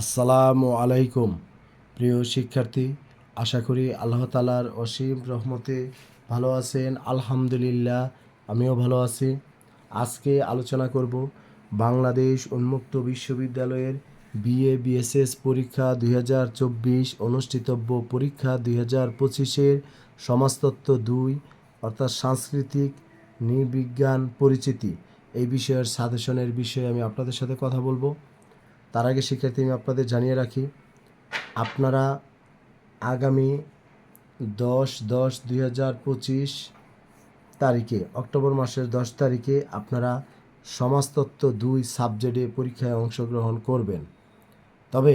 আসসালামু আলাইকুম। প্রিয় শিক্ষার্থী, আশা করি আল্লাহ তালার অসীম রহমতে ভালো আছেন। আলহামদুলিল্লাহ, আমিও ভালো আছি। আজকে আলোচনা করব বাংলাদেশ উন্মুক্ত বিশ্ববিদ্যালয়ের বিএ, বিএসএস পরীক্ষা দুই হাজার চব্বিশ অনুষ্ঠিতব্য পরীক্ষা দুই হাজার পঁচিশের সমাজতত্ত্ব দুই, অর্থাৎ সাংস্কৃতিক নৃবিজ্ঞান পরিচিতি। এই বিষয়ের সাজেশনের বিষয়ে আমি আপনাদের সাথে কথা বলব। তার আগে শিক্ষার্থী, আমি আপনাদের জানিয়ে রাখি, আপনারা আগামী দশ দশ দুই হাজার পঁচিশ তারিখে, অক্টোবর মাসের দশ তারিখে আপনারা সমাজতত্ত্ব দুই সাবজেক্টে পরীক্ষায় অংশগ্রহণ করবেন। তবে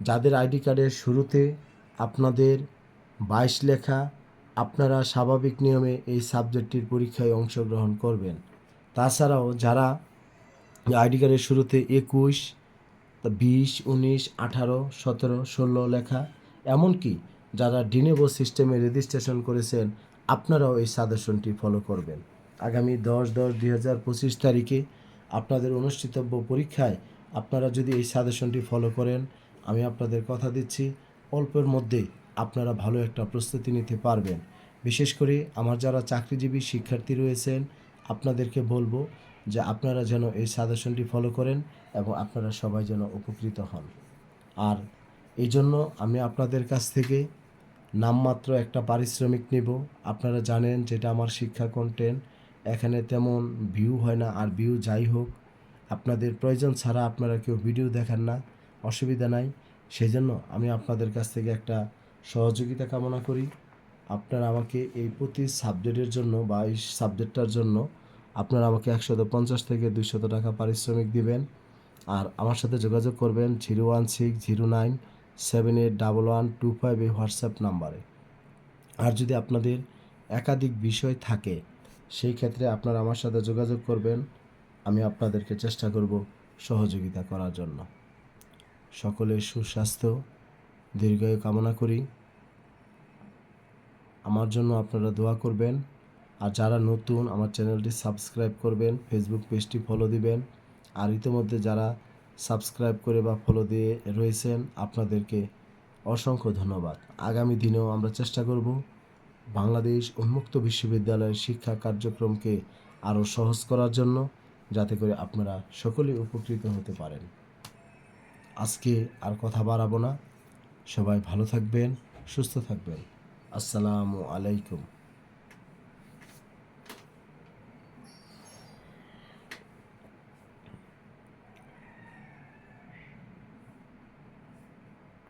যাদের আইডি কার্ডের শুরুতে আপনাদের বাইশ লেখা, আপনারা স্বাভাবিক নিয়মে এই সাবজেক্টটির পরীক্ষায় অংশগ্রহণ করবেন। তাছাড়াও যারা আইডি কার্ডের শুরুতে একুশ বিশ, উনিশ, আঠারো, সতেরো, ষোলো লেখা। এমনকি যারা ডিনেবো সিস্টেমে রেজিস্ট্রেশন করেছেন, আপনারাও এই সাজেশনটি ফলো করবেন। আগামী দশ দশ, দুই হাজার পঁচিশ তারিখে আপনাদের অনুষ্ঠিতব্য পরীক্ষায় আপনারা যদি এই সাজেশনটি ফলো করেন, আমি আপনাদের কথা দিচ্ছি, অল্পের মধ্যে আপনারা ভালো একটা প্রস্তুতি নিতে পারবেন। বিশেষ করে আমার যারা চাকরিজীবী শিক্ষার্থী রয়েছেন, আপনাদেরকে বলব যে আপনারা যেন এই সাজেশনটি ফলো করেন এবং আপনারা সবাই যেন উপকৃত হন। আর এই জন্য আমি আপনাদের কাছ থেকে নামমাত্র একটা পারিশ্রমিক নেব। আপনারা জানেন যেটা আমার শিক্ষা কন্টেন্ট এখানে তেমন ভিউ হয় না, আর ভিউ যাই হোক, আপনাদের প্রয়োজন ছাড়া আপনারা কেউ ভিডিও দেখেন না, অসুবিধা নাই। সেই জন্য আমি আপনাদের কাছ থেকে একটা সহযোগিতা কামনা করি। আপনারা আমাকে এই প্রতি সাবজেক্টের জন্য বা এই সাবজেক্টটার জন্য আপনারা আমাকে একশত পঞ্চাশ থেকে দুইশত টাকা পারিশ্রমিক দিবেন। আর আমার সাথে যোগাযোগ করবেন zero one six zero nine seven eight double one two five এই হোয়াটসঅ্যাপ নাম্বারে। আর যদি আপনাদের একাধিক বিষয় থাকে, সেই ক্ষেত্রে আপনারা আমার সাথে যোগাযোগ করবেন। আমি আপনাদেরকে চেষ্টা করব সহযোগিতা করার জন্য। সকলের সুস্বাস্থ্য, দীর্ঘায়ু কামনা করি। আমার জন্য আপনারা দোয়া করবেন। আর যারা নতুন, আমার চ্যানেলটি সাবস্ক্রাইব করবেন ফেসবুক পেজটি ফলো দিবেন। আর ইতিমধ্যে যারা সাবস্ক্রাইব করে বা ফলো দিয়ে রয়েছেন, আপনাদেরকে অসংখ্য ধন্যবাদ। আগামী দিনেও আমরা চেষ্টা করব বাংলাদেশ উন্মুক্ত বিশ্ববিদ্যালয়ের শিক্ষা কার্যক্রমকে আরও সহজ করার জন্য, যাতে করে আপনারা সকলেই উপকৃত হতে পারেন। আজকে আর কথা বাড়াবো না। সবাই ভালো থাকবেন, সুস্থ থাকবেন। আসসালামু আলাইকুম।